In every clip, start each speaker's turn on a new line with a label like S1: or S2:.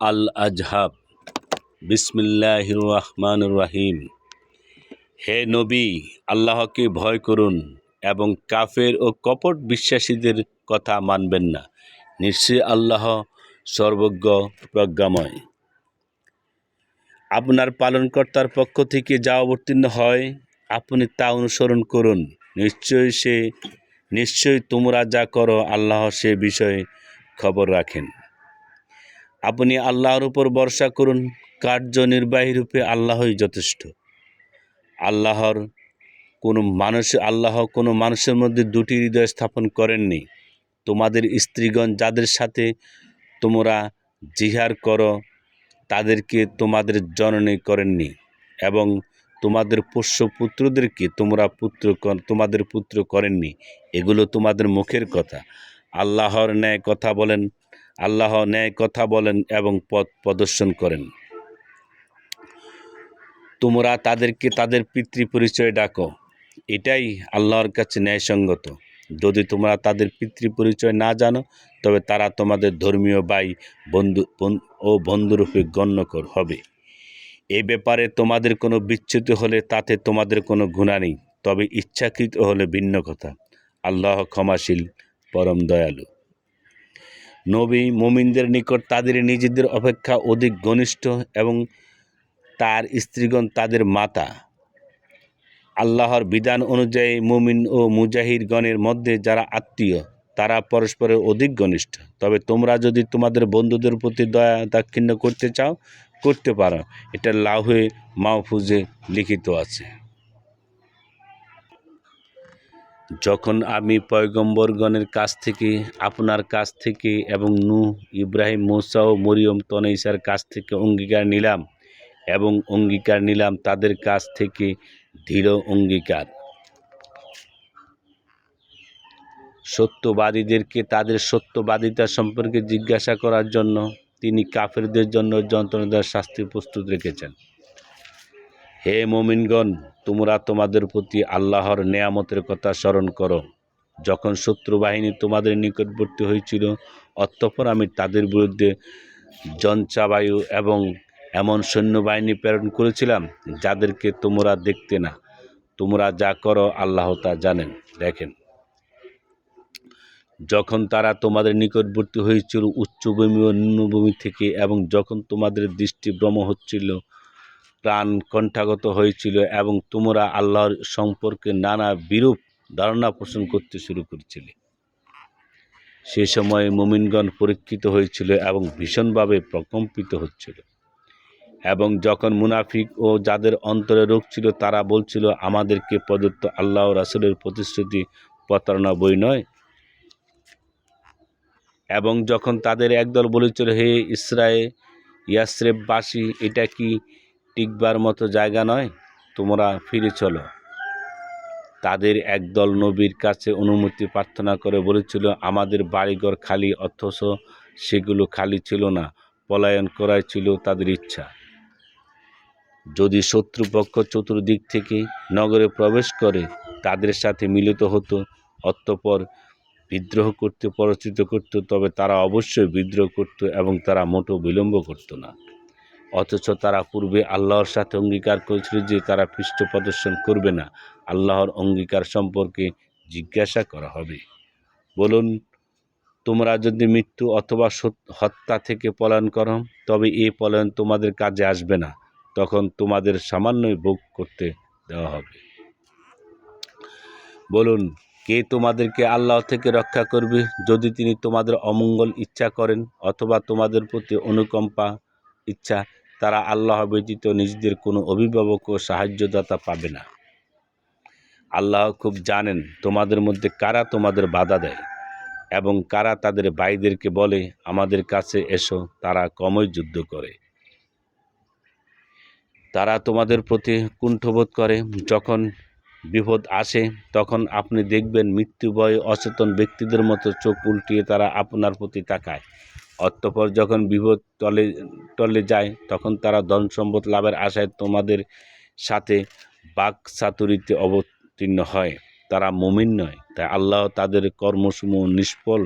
S1: আল আজহাব বিসমিল্লাহ রহমান রাহিম হে নবী, আল্লাহকে ভয় করুন এবং কাফের ও কপট বিশ্বাসীদের কথা মানবেন না। নিশ্চয়ই আল্লাহ সর্বজ্ঞ, প্রজ্ঞাময়। আপনার পালনকর্তার পক্ষ থেকে যা অবতীর্ণ হয়, আপনি তা অনুসরণ করুন। নিশ্চয়ই সে নিশ্চয়ই তোমরা যা করো, আল্লাহ সে বিষয়ে খবর রাখেন। আপনি আল্লাহর উপর ভরসা করুন, কার্যনির্বাহী রূপে আল্লাহই যথেষ্ট। আল্লাহর কোনো মানুষ, আল্লাহ কোনো মানুষের মধ্যে দুটি হৃদয় স্থাপন করেননি। তোমাদের স্ত্রীগণ যাদের সাথে তোমরা জিহার করো, তাদেরকে তোমাদের জননী করেননি এবং তোমাদের পোষ্য পুত্রদেরকে তোমরা পুত্র তোমাদের পুত্র করেননি। এগুলো তোমাদের মুখের কথা। আল্লাহর ন্যায় কথা বলেন আল্লাহ ন্যায় কথা বলেন এবং পথ প্রদর্শন করেন। তোমরা তাদেরকে তাদের পিতৃ পরিচয় ডাকো। এটাই আল্লাহর কাছে ন্যায়সঙ্গত। যদি তোমরা তাদের পিতৃ পরিচয় না জানো, তবে তারা তোমাদের ধর্মীয় ভাই, বন্ধু, বন- ও বন্ধুরূপে গণ্য কর হবে। এ ব্যাপারে তোমাদের কোনো বিচ্যুতি হলে তাতে তোমাদের কোনো গুণা নেই, তবে ইচ্ছাকৃত হলে ভিন্ন কথা। আল্লাহ ক্ষমাশীল, পরম দয়ালু। নবী মুমিনদের নিকট তাদের নিজেদের অপেক্ষা অধিক ঘনিষ্ঠ এবং তার স্ত্রীগণ তাদের মাতা। আল্লাহর বিধান অনুযায়ী মুমিন ও মুজাহিরগণের মধ্যে যারা আত্মীয়, তারা পরস্পরের অধিক ঘনিষ্ঠ। তবে তোমরা যদি তোমাদের বন্ধুদের প্রতি দয়া দাক্ষিণ্য করতে চাও, করতে পারো। এটা লাউহে মাহফুজে লিখিত আছে। যখন আমি পয়গম্বরগণের কাছ থেকে, আপনার কাছ থেকে এবং নু ইব্রাহিম, মৌসা ও মরিয়ম তনঈসার কাছ থেকে অঙ্গীকার নিলাম এবং অঙ্গীকার নিলাম তাদের কাছ থেকে দৃঢ় অঙ্গীকার। সত্যবাদীদেরকে তাদের সত্যবাদিতা সম্পর্কে জিজ্ঞাসা করার জন্য তিনি কাফেরদের জন্য যন্ত্রণাদার শাস্তি প্রস্তুত রেখেছেন। হে মোমিনগণ, তোমরা তোমাদের প্রতি আল্লাহর নেয়ামতের কথা স্মরণ করো। যখন শত্রু বাহিনী তোমাদের নিকটবর্তী হয়েছিল, অতঃপর আমি তাদের বিরুদ্ধে জঞ্চাবায়ু এবং এমন সৈন্যবাহিনী প্রেরণ করেছিলাম, যাদেরকে তোমরা দেখতে না। তোমরা যা করো, আল্লাহ তা জানেন। দেখেন, যখন তারা তোমাদের নিকটবর্তী হয়েছিল, উচ্চভূমি ও নিম্নভূমি থেকে, এবং যখন তোমাদের দৃষ্টি ভ্রম হচ্ছিল প্রাণ কণ্ঠাগত হয়েছিল এবং তোমরা আল্লাহর সম্পর্কে নানা বিরূপ ধারণা পোষণ করতে শুরু করেছিলে। সে সময় মুমিনগণ পরীক্ষিত হয়েছিল এবং ভীষণভাবে প্রকম্পিত হচ্ছিল। এবং যখন মুনাফিক ও যাদের অন্তরে রোগ ছিল, তারা বলছিল, আমাদেরকে প্রদত্ত আল্লাহ রাসুলের প্রতিশ্রুতি প্রতারণা বই নয়। এবং যখন তাদের একদল বলেছিল, হে ইসরায়ে ইয়াসরেববাসী, এটা কি টিকবার মতো জায়গা নয়, তোমরা ফিরে চলো। তাদের একদল নবীর কাছে অনুমতি প্রার্থনা করে বলেছিল, আমাদের বাড়িঘর খালি, অথচ সেগুলো খালি ছিল না। পলায়ন করাই ছিল তাদের ইচ্ছা। যদি শত্রুপক্ষ চতুর্দিক থেকে নগরে প্রবেশ করে, তাদের সাথে মিলিত হতো, অতঃপর বিদ্রোহ করতে পরিচিত করত, তবে তারা অবশ্যই বিদ্রোহ করত এবং তারা মোটো বিলম্ব করত না। অথচ তারা পূর্বে আল্লাহর সাথে অঙ্গীকার করেছিল যে তারা পৃষ্ঠ প্রদর্শন করবে না। আল্লাহর অঙ্গীকার সম্পর্কে জিজ্ঞাসা করা হবে। বলুন, তোমরা যদি মৃত্যু অথবা হত্যা থেকে পলায়ন করো, তবে এই পলায়ন তোমাদের কাজে আসবে না। তখন তোমাদের সামান্যই ভোগ করতে দেওয়া হবে। বলুন, কে তোমাদেরকে আল্লাহ থেকে রক্ষা করবে? যদি তিনি তোমাদের অমঙ্গল ইচ্ছা করেন অথবা তোমাদের প্রতি অনুকম্পা ইচ্ছা তারা আল্লাহ ব্যতীত নিজেদের কোনো অভিভাবক ও সাহায্যদাতা পাবে না। আল্লাহ খুব জানেন তোমাদের মধ্যে কারা তোমাদের বাধা দেয় এবং কারা তাদের ভাইদেরকে বলে, আমাদের কাছে এসো, তারা কমই যুদ্ধ করে। তারা তোমাদের প্রতি কুণ্ঠবোধ করে। যখন বিপদ আসে, তখন আপনি দেখবেন মৃত্যু ভয়ে অচেতন ব্যক্তিদের মতো চোখ উল্টিয়ে তারা আপনার প্রতি তাকায়। অতঃপর যখন বিপদ টলে টলে যায়, তখন তারা ধন সম্পদ লাভের আশায় তোমাদের সাথে বাক চাতুরিতে অবতীর্ণ হয়। তারা মুমিন নয়, তাই আল্লাহ তাদের কর্মসমূহ নিষ্ফল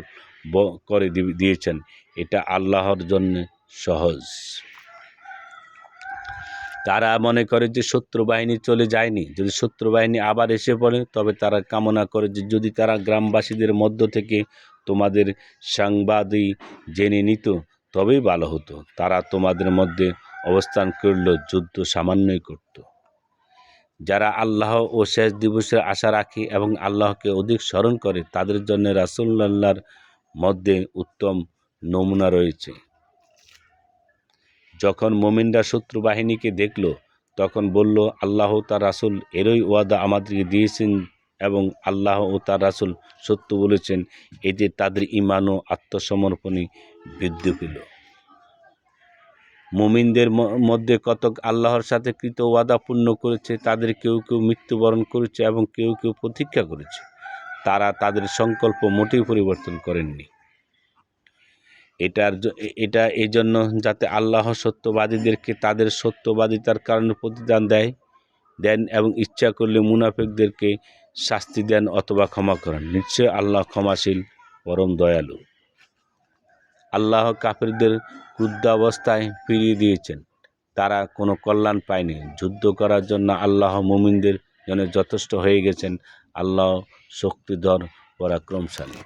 S1: করে দিয়েছেন। এটা আল্লাহর জন্য সহজ। তারা মনে করে যে শত্রু বাহিনী চলে যায়নি, যদি শত্রু বাহিনী আবার এসে পড়ে, তবে তারা কামনা করে যে যদি তারা গ্রামবাসীদের মধ্য থেকে তোমাদের সাংবাদিক জেনে নিত, তবেই ভালো হতো। তারা তোমাদের মধ্যে অবস্থান করলেও যুদ্ধ সামান্যই করত। যারা আল্লাহ ও শেষ দিবসের আশা রাখে এবং আল্লাহকে অধিক স্মরণ করে, তাদের জন্য রাসুল্লাহর মধ্যে উত্তম নমুনা রয়েছে। যখন মোমিনরা শত্রু বাহিনীকে দেখল, তখন বলল, আল্লাহ তার রাসুল এরই ওয়াদা আমাদেরকে দিয়েছেন এবং আল্লাহ ও তার রাসুল সত্য বলেছেন এতে তাদের ইমান ও আত্মসমর্পণই বৃদ্ধি পেল। মুমিনদের মধ্যে কতক আল্লাহর সাথে কৃত ওয়াদা পূর্ণ করেছে, তাদের কেউ কেউ মৃত্যুবরণ করেছে এবং কেউ কেউ প্রতীক্ষা করেছে। তারা তাদের সংকল্প মোটেই পরিবর্তন করেননি। এটার এটা এই জন্য যাতে আল্লাহ সত্যবাদীদেরকে তাদের সত্যবাদিতার কারণে প্রতিদান দেয়। দেন এবং ইচ্ছা করলে মুনাফিকদেরকে শাস্তি দেন অথবা ক্ষমা করেন। নিশ্চয় আল্লাহ ক্ষমাশীল, পরম দয়ালু। আল্লাহ কাফিরদের ক্রুদ্ধাবস্থায় ফিরিয়ে দিয়েছেন। তারা কোনো কল্যাণ পায়নি। যুদ্ধ করার জন্য আল্লাহ মুমিনদের জন্য যথেষ্ট হয়ে গেছেন। আল্লাহ শক্তিধর, পরাক্রমশালী।